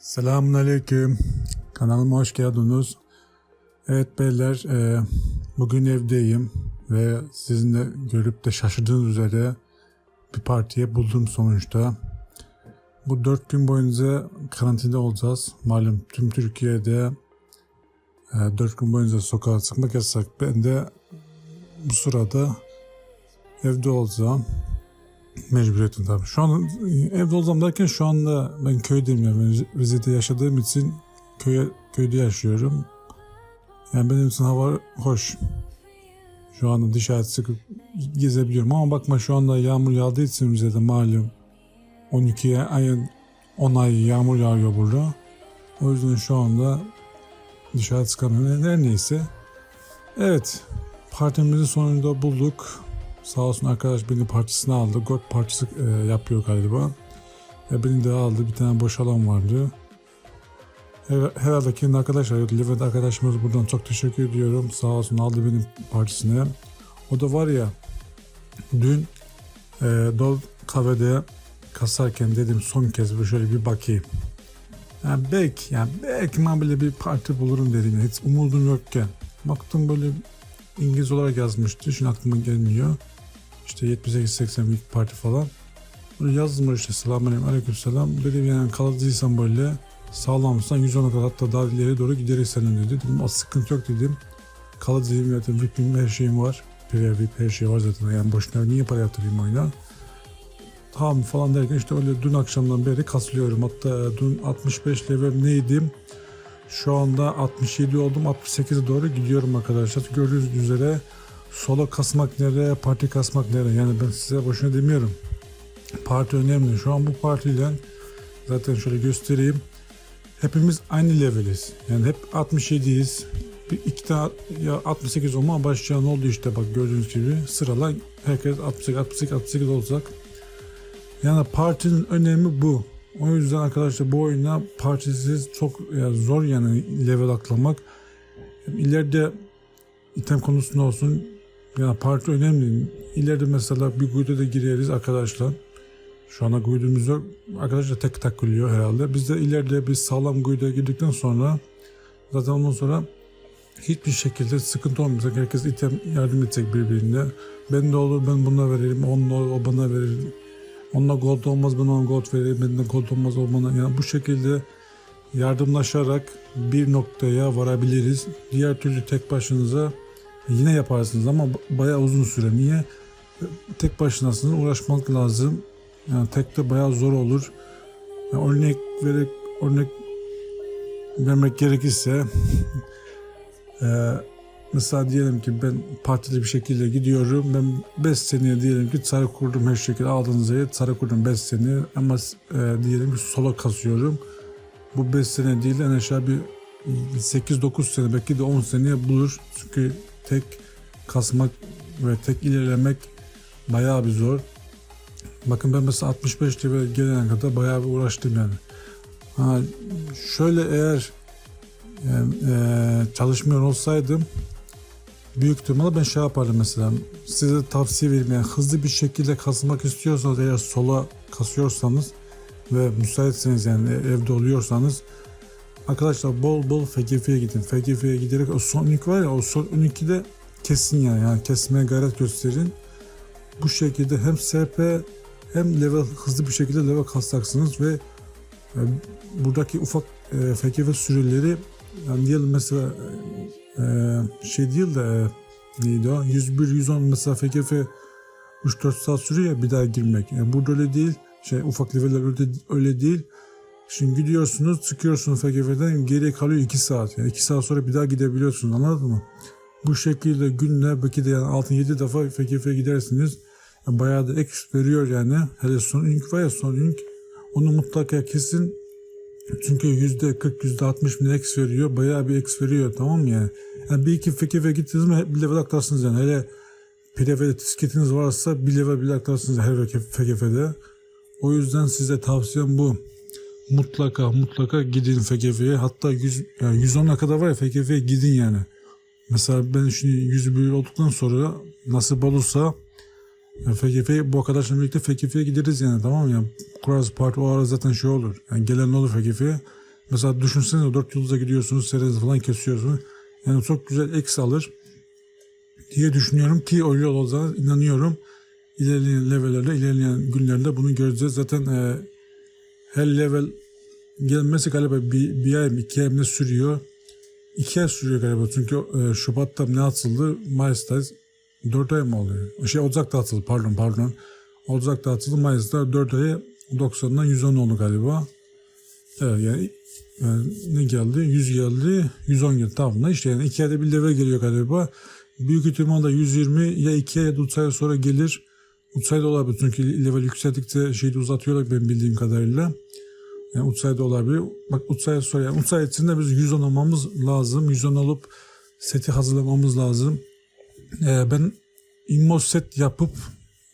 Selamun Aleyküm. Kanalıma hoş geldiniz. Evet beyler, e, bugün evdeyim ve sizin de görüp de şaşırdığınız üzere bir partiye buldum sonuçta. Bu dört gün boyunca karantinada olacağız. Malum tüm Türkiye'de e, dört gün boyunca sokağa çıkmak yasak. Ben de bu sırada evde olacağım. Mecburiyetim tabii. Şu an evde olacağım derken şu anda ben köydeyim ya. Rize'de yaşadığım için köye, köyde yaşıyorum. Yani benim için hava hoş. Şu anda dışarı çıkıp gezebiliyorum ama bakma şu anda yağmur yağdığı için Rize'de malum 12 ayın 10 ay yağmur yağıyor burada. O yüzden şu anda dışarı çıkamıyorum. Her neyse. Evet. Partimizin sonunda bulduk. Sağ olsun arkadaş beni partisine aldı. God partisi e, yapıyor galiba. Ve beni de aldı. Bir tane boş alan vardı. Her- Herhalde kendi arkadaş arıyordu. Levent arkadaşımız buradan çok teşekkür ediyorum. Sağ olsun aldı benim partisine. O da var ya dün e, Dol kahvede kasarken dedim son kez bir şöyle bir bakayım. Yani belki, yani belki ben böyle bir parti bulurum dedim. Hiç umudum yokken. Baktım böyle İngiliz olarak yazmıştı. Şimdi aklıma gelmiyor. İşte 78-80 büyük parti falan. Bunu yazdım işte selamünaleyküm aleyküm selam. Dedim yani kalıcıysan böyle sağlamsan 110'a kadar hatta daha ileri doğru gideriz senin dedi. Dedim o sıkıntı yok dedim. Kalıcıyım zaten VIP'im her şeyim var. Pre VIP her şey var zaten yani boşuna niye para yatırayım oyuna. Tamam falan derken işte öyle dün akşamdan beri kaslıyorum. Hatta dün 65 level neydim? Şu anda 67 oldum. 68'e doğru gidiyorum arkadaşlar. Gördüğünüz üzere solo kasmak nere, parti kasmak nere? Yani ben size boşuna demiyorum. Parti önemli. Şu an bu partiyle zaten şöyle göstereyim. Hepimiz aynı leveliz. Yani hep 67'yiz. Bir iki tane ya 68 olma başlayan oldu işte bak gördüğünüz gibi sırala herkes 68 68 68 olacak. Yani partinin önemi bu. O yüzden arkadaşlar bu oyuna partisiz çok ya zor yani level atlamak. İleride item konusunda olsun ya parti önemli. İleride mesela bir guild'e de gireriz arkadaşlar. Şu anda guild'imiz yok. Arkadaşlar tek takılıyor herhalde. Biz de ileride bir sağlam guild'e girdikten sonra zaten ondan sonra hiçbir şekilde sıkıntı olmayacak. Herkes item yardım edecek birbirine. Ben de olur ben buna veririm. Onunla o bana verir. Onunla gold olmaz ben ona gold veririm. Ben de gold olmaz o bana. Yani bu şekilde yardımlaşarak bir noktaya varabiliriz. Diğer türlü tek başınıza yine yaparsınız ama bayağı uzun süre. Niye? Tek başınasınız uğraşmak lazım. Yani tek de bayağı zor olur. Yani örnek vererek örnek vermek gerekirse eee, mesela diyelim ki ben partili bir şekilde gidiyorum. Ben 5 seneye diyelim ki sarı kurdum her şekilde aldığınız yere sarı kurdum 5 sene ama eee, diyelim ki solo kasıyorum. Bu 5 sene değil en aşağı bir 8-9 sene belki de 10 seneye bulur. Çünkü tek kasmak ve tek ilerlemek bayağı bir zor. Bakın ben mesela 65 level gelene kadar bayağı bir uğraştım yani. Ha, şöyle eğer yani, eee, çalışmıyor olsaydım büyük ihtimalle ben şey yapardım mesela size tavsiye vereyim yani hızlı bir şekilde kasmak istiyorsanız eğer sola kasıyorsanız ve müsaitseniz yani evde oluyorsanız arkadaşlar bol bol FGF'ye gidin. FGF'ye giderek o son ünlük var ya o son ünlükü kesin yani, yani kesmeye gayret gösterin. Bu şekilde hem SP hem level hızlı bir şekilde level kasacaksınız ve e, buradaki ufak e, FGF süreleri yani diyelim mesela e, şey değil de e, neydi o 101 110 mesela FGF 3-4 saat sürüyor ya bir daha girmek. Yani burada öyle değil. Şey ufak leveller öyle, öyle değil. Şimdi gidiyorsunuz çıkıyorsunuz FGF'den geriye kalıyor 2 saat. Yani 2 saat sonra bir daha gidebiliyorsunuz anladın mı? Bu şekilde günde belki de yani 6-7 defa FGF'ye gidersiniz. Yani bayağı da ek veriyor yani. Hele son ink var ya son ink. Onu mutlaka kesin. Çünkü %40 %60 bin X veriyor. Bayağı bir X veriyor tamam mı yani? yani bir iki FGF'ye gittiniz mi bir level atlarsınız yani. Hele PDF'de disketiniz varsa bir level bile atlarsınız her FGF'de. O yüzden size tavsiyem bu. Mutlaka mutlaka gidin FGF'ye. Hatta 100, yani 110'a kadar var ya FGF'ye gidin yani. Mesela ben şimdi 100 büyü olduktan sonra nasip olursa yani bu arkadaşla birlikte FGF'ye gideriz yani tamam mı? Yani kurarız parti o ara zaten şey olur. Yani gelen olur FGF'ye. Mesela düşünsenize 4 yıldıza gidiyorsunuz, serenizi falan kesiyorsunuz. Yani çok güzel eksi alır diye düşünüyorum ki öyle olacağına inanıyorum. İlerleyen levellerde, ilerleyen günlerde bunu göreceğiz. Zaten e, her level gelmesi galiba bir, bir ay mı iki ay mı sürüyor. İki ay sürüyor galiba çünkü e, Şubat'ta ne atıldı? Mayıs'tayız. Dört ay mı oluyor? Şey Ocak'ta atıldı pardon pardon. Ocak'ta atıldı Mayıs'ta dört aya 90'dan 110 oldu galiba. Evet yani, yani ne geldi? 100 geldi. 110 geldi. Tamam işte yani iki ayda bir level geliyor galiba. Büyük ihtimalle 120 ya 2 ay ya da 3 ay sonra gelir. 3 ay da olabilir çünkü level yükseldikçe şeyi uzatıyorlar benim bildiğim kadarıyla. Yani 3 ay da olabilir. Bak 3 ay sonra yani 3 ay içinde biz 110 olmamız lazım. 110 olup seti hazırlamamız lazım. Ee, ben immo set yapıp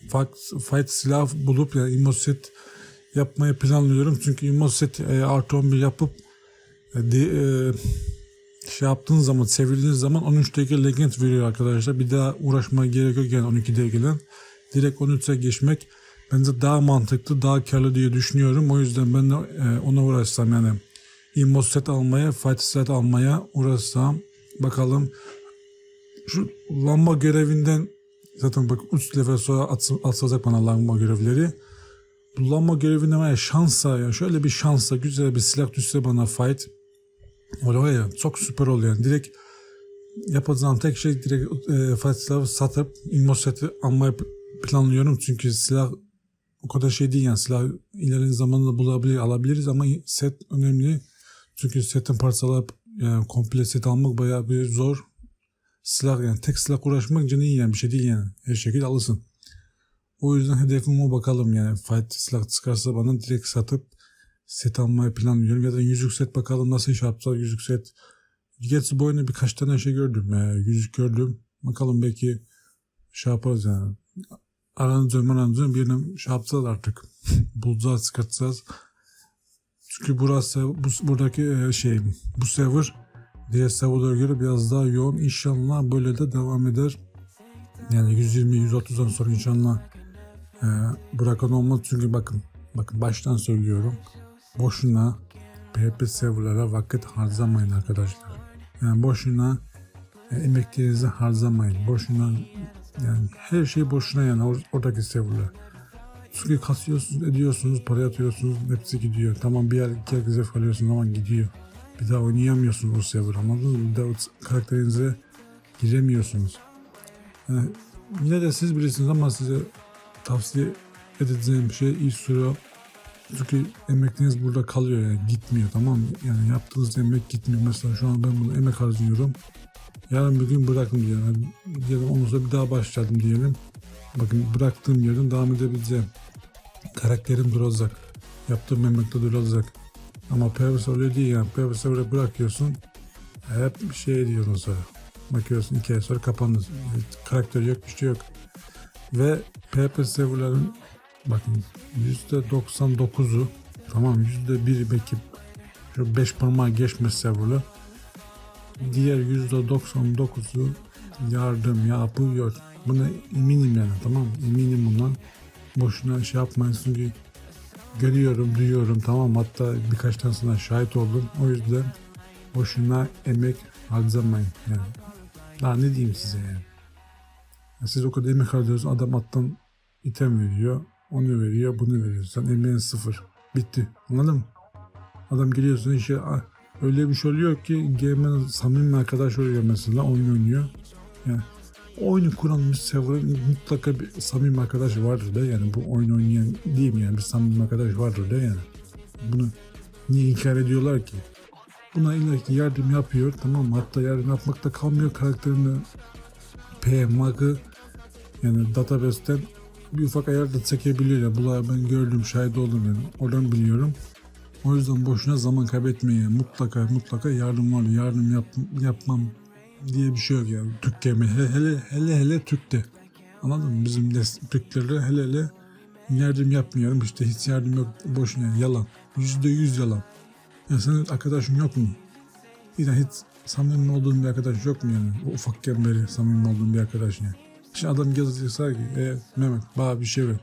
fight, fight silah bulup yani immo set yapmayı planlıyorum. Çünkü immo set e, artı 11 yapıp e, de, e, şey yaptığın zaman, çevirdiğiniz zaman 13 dakika legend veriyor arkadaşlar. Bir daha uğraşmaya gerek yok yani 12'de gelen. Direkt 13'e geçmek bence daha mantıklı, daha karlı diye düşünüyorum. O yüzden ben de e, ona uğraşsam yani. Immo set almaya, fight set almaya uğraşsam. Bakalım şu lamba görevinden zaten bak 3 level sonra at, atılacak bana lamba görevleri. Bu lamba görevinden var ya şansa ya şöyle bir şansa güzel bir silah düşse bana fight. Öyle ya çok süper oluyor yani. Direkt yapacağım tek şey direkt e, fight silahı satıp immo seti almayı planlıyorum. Çünkü silah o kadar şey değil yani silah ilerleyen zamanında bulabilir alabiliriz ama set önemli. Çünkü setin parçalar yani komple set almak bayağı bir zor silah yani tek silah uğraşmak iyi yani bir şey değil yani. Her şekilde alırsın. O yüzden hedefim o bakalım yani. Fight silah çıkarsa bana direkt satıp set almayı planlıyorum. Ya da yüzük set bakalım nasıl iş yapacağız yüzük set. Gerçi bu oyunda birkaç tane şey gördüm. Ya. Yüzük gördüm. Bakalım belki şey yaparız yani. Aranacağım aranacağım bir yerine şey yapacağız artık. Bulacağız çıkartacağız. Çünkü burası bu, buradaki e, şey bu server diğer serverlara göre biraz daha yoğun. İnşallah böyle de devam eder. Yani 120-130'dan sonra inşallah e, bırakan olmaz. Çünkü bakın bakın baştan söylüyorum. Boşuna PHP serverlara vakit harcamayın arkadaşlar. Yani boşuna e, emeklerinizi harcamayın. Boşuna yani her şey boşuna yani or- oradaki serverlar. Çünkü kasıyorsunuz, ediyorsunuz, para atıyorsunuz, hepsi gidiyor. Tamam bir yer iki yer zevk alıyorsunuz ama gidiyor. Bir daha oynayamıyorsunuz o server anladınız mı? Bir daha karakterinize giremiyorsunuz. Yani yine de siz bilirsiniz ama size tavsiye edeceğim şey iyi süre çünkü emekleriniz burada kalıyor yani gitmiyor tamam mı? Yani yaptığınız emek gitmiyor. Mesela şu an ben bunu emek harcıyorum. Yarın bir gün bırakın diyelim ondan sonra bir daha başladım diyelim. Bakın bıraktığım yerden devam edebileceğim. Karakterim duracak. Yaptığım emekte duracak. Ama PvS öyle değil yani. PvS öyle bırakıyorsun. Hep şey diyorsun sonra. Bakıyorsun iki ay sonra kapandı. Karakter yok bir şey yok. Ve PvP serverların bakın %99'u tamam %1 belki şu 5 parmağı geçmez serverlar. Diğer %99'u yardım yapıyor. Buna eminim yani tamam mı? Eminim bundan. Boşuna şey yapmayın çünkü görüyorum, duyuyorum tamam hatta birkaç tanesine şahit oldum. O yüzden boşuna emek harcamayın yani. Daha ne diyeyim size yani. Ya Siz o kadar emek harcıyorsunuz adam alttan item veriyor. Onu veriyor, bunu veriyor. Sen emeğin sıfır. Bitti. Anladın mı? Adam geliyorsun işe ah, öyle bir şey oluyor ki game'in samimi arkadaş oluyor mesela oyun oynuyor. Yani oyunu kuran bir server'ın mutlaka bir samimi arkadaş vardır da yani bu oyun oynayan diyeyim yani bir samimi arkadaş vardır da yani. Bunu niye inkar ediyorlar ki? Buna illa ki yardım yapıyor tamam? Hatta yardım yapmakta kalmıyor karakterini PMAG'ı yani database'ten bir ufak ayar da çekebiliyor ya. Bunlar ben gördüm, şahit oldum yani. Oradan biliyorum. O yüzden boşuna zaman kaybetmeyin. Mutlaka mutlaka yardım var. Yardım yap, yapmam diye bir şey yok yani. Türk gemi. Hele hele hele, hele Türk'te. Anladın mı? Bizim de Türklerde hele hele yardım yapmıyorum. İşte hiç yardım yok. Boşuna yalan. Yüzde yüz yalan. Ya senin arkadaşın yok mu? Bir hiç samimi olduğun bir arkadaş yok mu yani? O ufakken beri samimi olduğun bir arkadaş yani. Şimdi adam yazıyorsa ki e, Mehmet bana bir şey ver.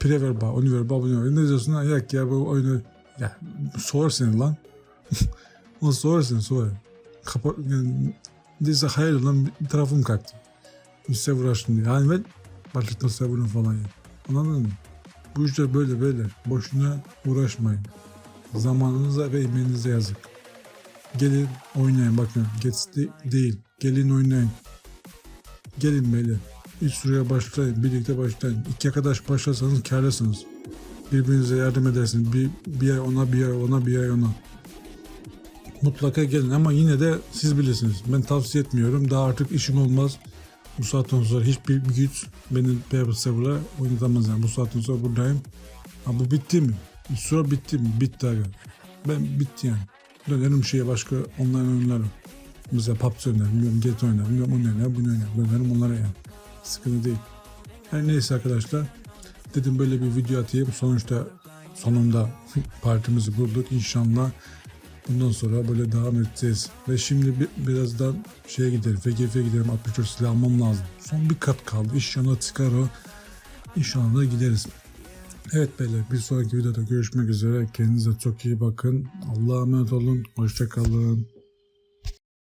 Pire ver bana, onu ver, bana bunu ver. Ne diyorsun? Ha, yak ya bu oyunu Ya soğur seni lan. o soğur seni soğur. Kapa yani, Diyse hayır lan bir tarafım kalktı. Sefer uğraştım diye. Yani ben başlıkta severim falan ya. Anladın mı? Bu işler böyle böyle. Boşuna uğraşmayın. Zamanınıza ve emeğinize yazık. Gelin oynayın bakın. Geç de- değil. Gelin oynayın. Gelin beyler. Bir süreye başlayın. Birlikte başlayın. İki arkadaş başlasanız karlısınız. Birbirinize yardım edersiniz. Bir, bir ay ona bir ay ona bir ay ona. Mutlaka gelin ama yine de siz bilirsiniz. Ben tavsiye etmiyorum. Daha artık işim olmaz. Bu saatten sonra hiçbir güç beni Paper Server'a oynatamaz yani. Bu saatten sonra buradayım. Ha bu bitti mi? Süre bitti mi? Bitti abi. Ben bitti yani. Dönerim şeye başka online oyunlara. Mesela PUBG oynarım, bilmiyorum Get oynarım, bilmiyorum onu oynarım, bunu oynarım. Dönerim onlara yani. Sıkıntı değil. Her neyse arkadaşlar. Dedim böyle bir video atayım. Sonuçta sonunda partimizi bulduk. İnşallah bundan sonra böyle devam edeceğiz. Ve şimdi bir, birazdan şeye gidelim. FGF'ye gidelim. 64 silah almam lazım. Son bir kat kaldı. İnşallah çıkar o. İnşallah gideriz. Evet beyler bir sonraki videoda görüşmek üzere. Kendinize çok iyi bakın. Allah'a emanet olun. Hoşçakalın.